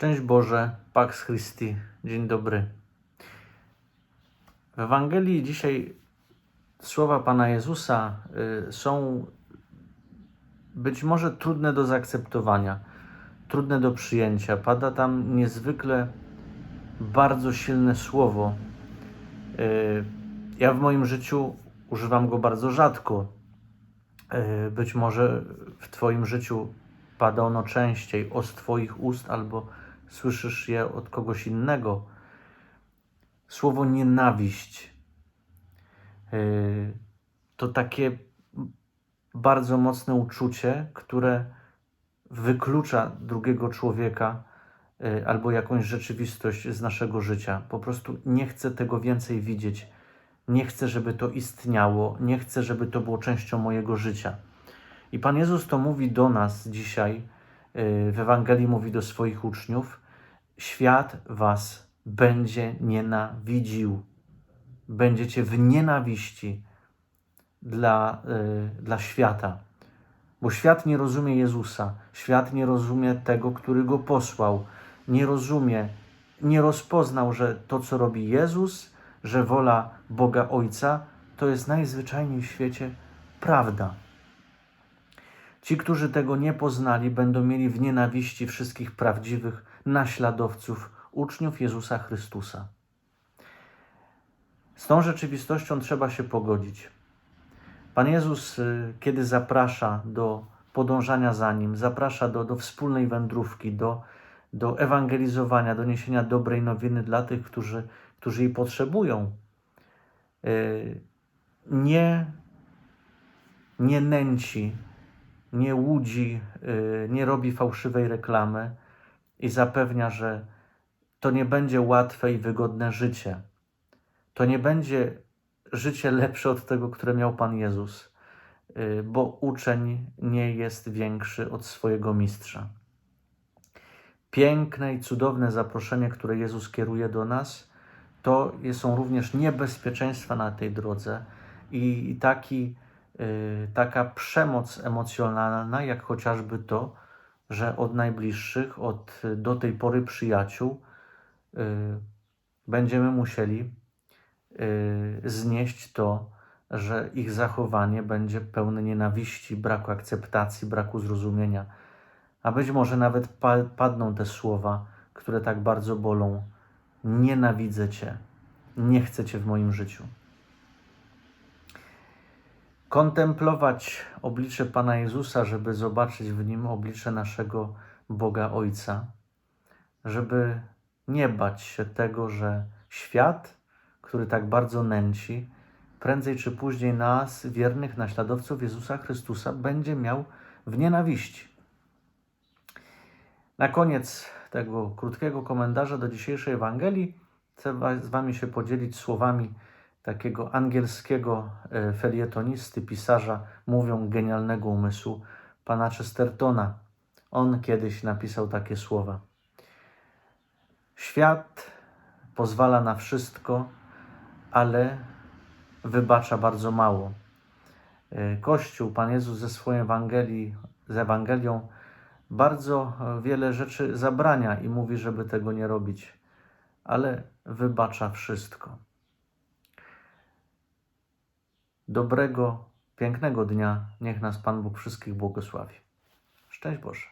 Szczęść Boże, Pax Christi, dzień dobry. W Ewangelii dzisiaj słowa Pana Jezusa y, są być może trudne do zaakceptowania, trudne do przyjęcia. Pada tam niezwykle bardzo silne słowo. Y, Ja w moim życiu używam go bardzo rzadko. Y, Być może w Twoim życiu pada ono częściej o z Twoich ust albo słyszysz je od kogoś innego. Słowo nienawiść y, to takie bardzo mocne uczucie, które wyklucza drugiego człowieka y, albo jakąś rzeczywistość z naszego życia. Po prostu nie chcę tego więcej widzieć. Nie chcę, żeby to istniało. Nie chcę, żeby to było częścią mojego życia. I Pan Jezus to mówi do nas dzisiaj, w Ewangelii mówi do swoich uczniów: Świat was będzie nienawidził. Będziecie w nienawiści dla, y, dla świata. Bo świat nie rozumie Jezusa, świat nie rozumie tego, który go posłał, nie rozumie, nie rozpoznał, że to, co robi Jezus, że wola Boga Ojca, to jest najzwyczajniej w świecie prawda. Ci, którzy tego nie poznali, będą mieli w nienawiści wszystkich prawdziwych naśladowców, uczniów Jezusa Chrystusa. Z tą rzeczywistością trzeba się pogodzić. Pan Jezus, y, kiedy zaprasza do podążania za Nim, zaprasza do, do wspólnej wędrówki, do, do ewangelizowania, do niesienia dobrej nowiny dla tych, którzy, którzy jej potrzebują, y, nie, nie nęci, nie łudzi, y, nie robi fałszywej reklamy i zapewnia, że to nie będzie łatwe i wygodne życie. To nie będzie życie lepsze od tego, które miał Pan Jezus, y, bo uczeń nie jest większy od swojego mistrza. Piękne i cudowne zaproszenie, które Jezus kieruje do nas, to są również niebezpieczeństwa na tej drodze i, taki, taka przemoc emocjonalna, jak chociażby to, że od najbliższych, od do tej pory przyjaciół, y, będziemy musieli y, znieść to, że ich zachowanie będzie pełne nienawiści, braku akceptacji, braku zrozumienia. A być może nawet pa- padną te słowa, które tak bardzo bolą. Nienawidzę Cię, nie chcę Cię w moim życiu. Kontemplować oblicze Pana Jezusa, żeby zobaczyć w nim oblicze naszego Boga Ojca, żeby nie bać się tego, że świat, który tak bardzo nęci, prędzej czy później nas, wiernych naśladowców Jezusa Chrystusa, będzie miał w nienawiści. Na koniec tego krótkiego komentarza do dzisiejszej Ewangelii chcę z Wami się podzielić słowami takiego angielskiego e, felietonisty, pisarza, mówią genialnego umysłu, pana Chestertona. On kiedyś napisał takie słowa. Świat pozwala na wszystko, ale wybacza bardzo mało. E, Kościół, Pan Jezus ze swojej Ewangelii, z Ewangelią bardzo e, wiele rzeczy zabrania i mówi, żeby tego nie robić, ale wybacza wszystko. Dobrego, pięknego dnia. Niech nas Pan Bóg wszystkich błogosławi. Szczęść Boże.